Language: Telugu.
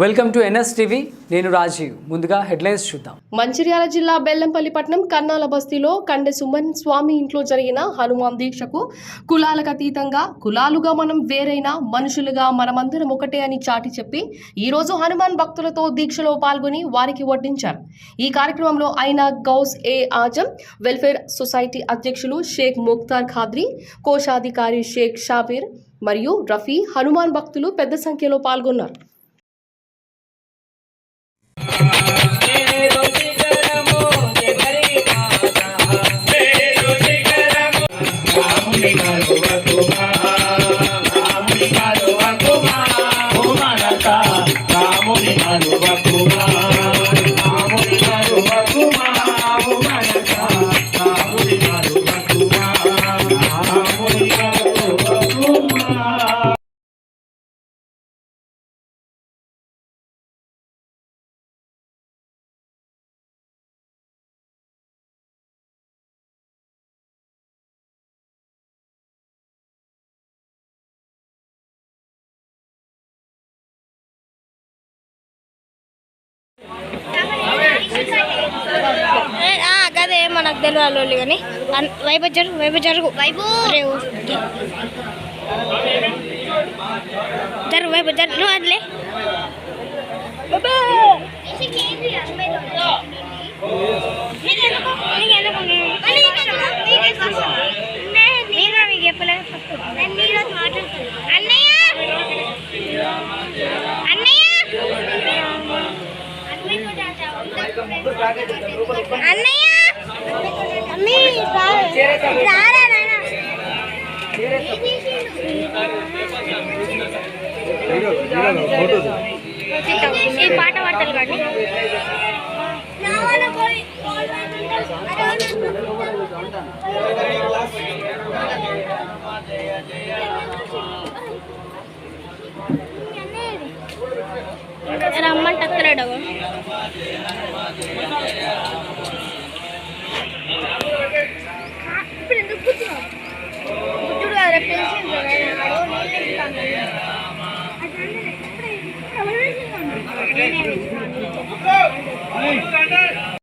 Welcome to NS TV. నేను రాజీవ్. ముందుగా హెడ్లైన్స్ చూద్దాం. మంచిర్యాల జిల్లా బెల్లంపల్లి పట్నం కన్నాల బస్తీలో కండె సుమన్ స్వామి ఇంట్లో జరిగిన హనుమాన్ దీక్షకు కులాలకు అతీతంగా కులాలుగా మనం వేరైనా మనుషులుగా మనమందరం ఒకటే అని చాటి చెప్పి ఈరోజు హనుమాన్ భక్తులతో దీక్షలో పాల్గొని వారికి వడ్డించారు. ఈ కార్యక్రమంలో అయినా గౌస్ ఏ ఆజం వెల్ఫేర్ సొసైటీ అధ్యక్షులు షేక్ ముక్తార్ ఖాద్రి కోశాధికారి షేక్ షాబీర్ మరియు రఫీ హనుమాన్ భక్తులు పెద్ద సంఖ్యలో పాల్గొన్నారు. గదే మనకు తెలియాలి కానీ అన్- వైపు జరుగు వైపు జరుగు వైపు రేవు జరుగు వైపు జరుగు నువ్వు అదిలే అన్నయ్య అన్నయ్య అమ్మీ రారా నాన్న ఈ పాట పాడతారు కానీ రమ్మంటే అక్కడ Hey!